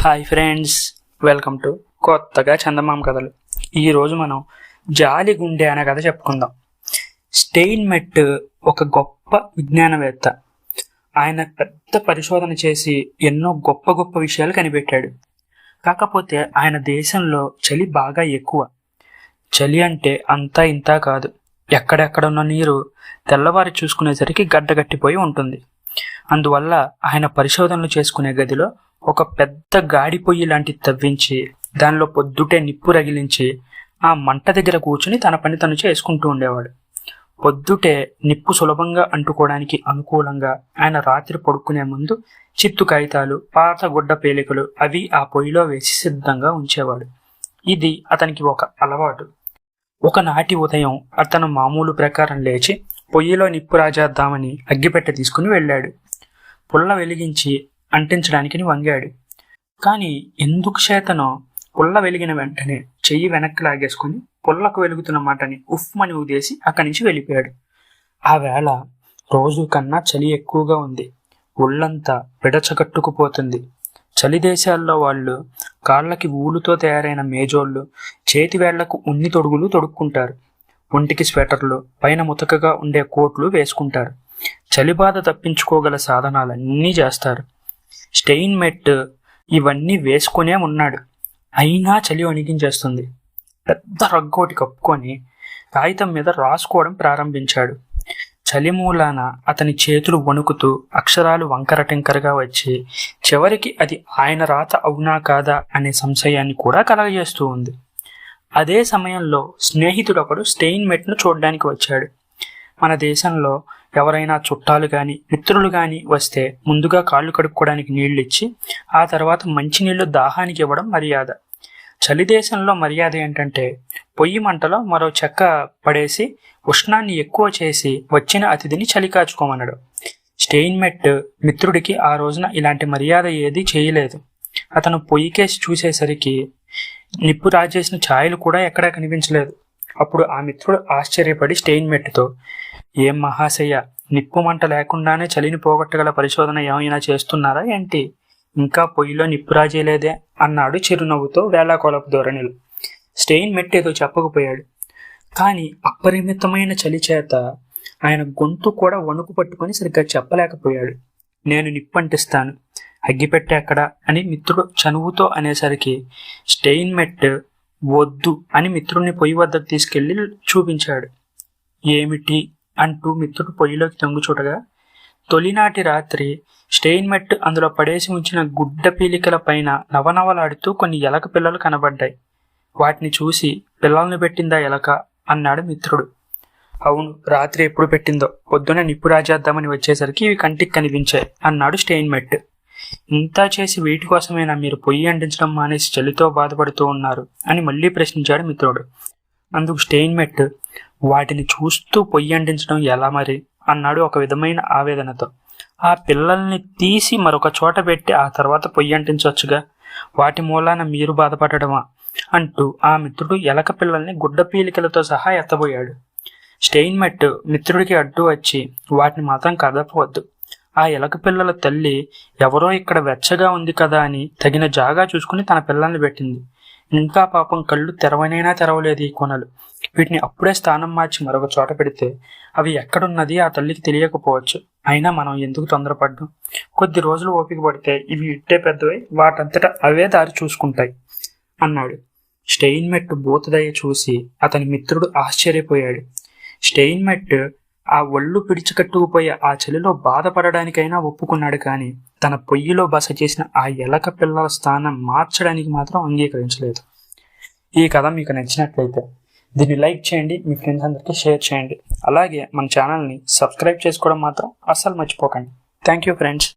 Hi friends welcome to కొత్తగా చందమామ కథలు. ఈరోజు మనం జాలి గుండె అనే కథ చెప్పుకుందాం. స్టెయిన్ మెట్ ఒక గొప్ప విజ్ఞానవేత్త. ఆయన పెద్ద పరిశోధన చేసి ఎన్నో గొప్ప గొప్ప విషయాలు కనిపెట్టాడు. కాకపోతే ఆయన దేశంలో చలి బాగా ఎక్కువ. చలి అంటే అంతా ఇంతా కాదు. ఎక్కడెక్కడ ఉన్న నీరు తెల్లవారి చూసుకునేసరికి గడ్డగట్టిపోయి ఉంటుంది. అందువల్ల ఆయన పరిశోధనలు చేసుకునే గదిలో ఒక పెద్ద గాడి పొయ్యి లాంటి తవ్వించి దానిలో పొద్దుటే నిప్పు రగిలించి ఆ మంట దగ్గర కూర్చుని తన పని తను చేసుకుంటూ ఉండేవాడు. పొద్దుటే నిప్పు సులభంగా అంటుకోవడానికి అనుకూలంగా ఆయన రాత్రి పడుకునే ముందు చిత్తు కాగితాలు పాత గుడ్డ పేలికలు అవి ఆ పొయ్యిలో వేసి సిద్ధంగా ఉంచేవాడు. ఇది అతనికి ఒక అలవాటు. ఒకనాటి ఉదయం అతను మామూలు ప్రకారం లేచి పొయ్యిలో నిప్పు రాజేద్దామని అగ్గిపెట్టె తీసుకుని వెళ్ళాడు. పుల్ల వెలిగించి అంటించడానికి వంగాడు. కానీ ఎందుకు చేతనో పుల్ల వెలిగిన వెంటనే చెయ్యి వెనక్కి లాగేసుకుని పుల్లకు వెలుగుతున్న మాటని ఉఫ్మని ఊదేసి అక్కడి నుంచి వెళ్ళిపోయాడు. ఆ వేళ రోజు కన్నా చలి ఎక్కువగా ఉంది. ఒళ్ళంతా విడచగట్టుకుపోతుంది. చలి దేశాల్లో వాళ్ళు కాళ్ళకి ఊలుతో తయారైన మేజోళ్ళు చేతివేళ్ళకు ఉన్ని తొడుగులు తొడుక్కుంటారు. ఒంటికి స్వెటర్లు పైన ముతకగా ఉండే కోట్లు వేసుకుంటారు. చలిబాధ తప్పించుకోగల సాధనాలన్నీ చేస్తారు. స్టెయిన్ మెట్ ఇవన్నీ వేసుకునే ఉన్నాడు. అయినా చలి వణికించేస్తుంది. పెద్ద రగ్గోటి కప్పుకొని కాగితం మీద రాసుకోవడం ప్రారంభించాడు. చలి మూలాన అతని చేతులు వణుకుతూ అక్షరాలు వంకరటింకరగా వచ్చి చివరికి అది ఆయన రాత అవునా కాదా అనే సంశయాన్ని కూడా కలగజేస్తూ ఉంది. అదే సమయంలో స్నేహితుడొకడు స్టెయిన్మెట్ను స్టెయిన్ మెట్ను చూడడానికి వచ్చాడు. మన దేశంలో ఎవరైనా చుట్టాలు కానీ మిత్రులు కానీ వస్తే ముందుగా కాళ్ళు కడుక్కోవడానికి నీళ్ళు ఇచ్చి ఆ తర్వాత మంచినీళ్ళు దాహానికి ఇవ్వడం మర్యాద. చలి దేశంలో మర్యాద ఏంటంటే పొయ్యి మంటలో మరో చెక్క పడేసి ఉష్ణాన్ని ఎక్కువ చేసి వచ్చిన అతిథిని చలికాచుకోమన్నాడు స్టెయిన్మెట్ మిత్రుడికి ఆ రోజున ఇలాంటి మర్యాద ఏదీ చేయలేదు. అతను పొయ్యికేసి చూసేసరికి నిప్పు రాజేసిన ఛాయలు కూడా ఎక్కడా కనిపించలేదు. అప్పుడు ఆ మిత్రుడు ఆశ్చర్యపడి స్టెయిన్మెట్తో ఏం మహాశయ్య నిప్పు మంట లేకుండానే చలిని పోగొట్టగల పరిశోధన ఏమైనా చేస్తున్నారా ఏంటి? ఇంకా పొయ్యిలో నిప్పు రాజేలేదే అన్నాడు చిరునవ్వుతో వేళాకోలపు ధోరణిలో. స్టెయిన్ మెట్ ఏదో చెప్పకపోయాడు. కానీ అపరిమితమైన చలి చేత ఆయన గొంతు కూడా వణుకు పట్టుకొని సరిగ్గా చెప్పలేకపోయాడు. నేను నిప్పు అంటిస్తాను. అగ్గిపెట్టె అని మిత్రుడు చనువుతో అనేసరికి స్టెయిన్ మెట్ వద్దు అని మిత్రుడిని పొయ్యి వద్దకు తీసుకెళ్ళి చూపించాడు. ఏమిటి? అంటూ మిత్రుడు పొయ్యిలోకి తొంగు చూడగా తొలినాటి రాత్రి స్టెయిన్మెట్ అందులో పడేసి ఉంచిన గుడ్డ పీలికల పైన నవనవలాడుతూ కొన్ని ఎలక పిల్లలు కనబడ్డాయి. వాటిని చూసి పిల్లల్ని పెట్టిందా ఎలక? అన్నాడు మిత్రుడు. అవును రాత్రి ఎప్పుడు పెట్టిందో. పొద్దున నిప్పు రాజేద్దామని వచ్చేసరికి ఇవి కంటికి కనిపించాయి అన్నాడు స్టెయిన్మెట్ ఇంతా చేసి వీటి కోసమైనా మీరు పొయ్యి అంటించడం మానేసి చలితో బాధపడుతూ ఉన్నారు? అని మళ్ళీ ప్రశ్నించాడు మిత్రుడు. అందుకు స్టెయిన్మెట్ వాటిని చూస్తూ పొయ్యి అంటించడం ఎలా మరి? అన్నాడు ఒక విధమైన ఆవేదనతో. ఆ పిల్లల్ని తీసి మరొక చోట పెట్టి ఆ తర్వాత పొయ్యి అంటించవచ్చుగా వాటి మూలాన మీరు బాధపడడమా? అంటూ ఆ మిత్రుడు ఎలక పిల్లల్ని గుడ్డ పీలికలతో సహా ఎత్తబోయాడు. స్టెయిన్మెట్ మిత్రుడికి అడ్డు వచ్చి వాటిని మాత్రం కదపవద్దు. ఆ ఎలక పిల్లల తల్లి ఎవరో ఇక్కడ వెచ్చగా ఉంది కదా అని తగిన జాగా చూసుకుని తన పిల్లల్ని పెట్టింది. ఇంకా పాపం కళ్ళు తెరవనైనా తెరవలేదు ఈ కొనలు. వీటిని అప్పుడే స్థానం మార్చి మరొక చోట పెడితే అవి ఎక్కడున్నది ఆ తల్లికి తెలియకపోవచ్చు. అయినా మనం ఎందుకు తొందరపడ్డం? కొద్ది రోజులు ఓపిక పడితే ఇవి ఇట్టే పెద్దవై వాటంతటా అవే దారి చూసుకుంటాయి అన్నాడు. స్టెయిన్మెట్ భూతదయ చూసి అతని మిత్రుడు ఆశ్చర్యపోయాడు. స్టెయిన్మెట్ ఆ ఒళ్ళు పిడిచికట్టుకుపోయే ఆ చలిలో బాధపడడానికైనా ఒప్పుకున్నాడు కానీ తన పొయ్యిలో బస చేసిన ఆ ఎలక పిల్లల స్థానం మార్చడానికి మాత్రం అంగీకరించలేదు. ఈ కథ మీకు నచ్చినట్లయితే దీన్ని లైక్ చేయండి మీ ఫ్రెండ్స్ అందరికీ షేర్ చేయండి. అలాగే మన ఛానల్ని సబ్స్క్రైబ్ చేసుకోవడం మాత్రం అస్సలు మర్చిపోకండి. Thank you friends.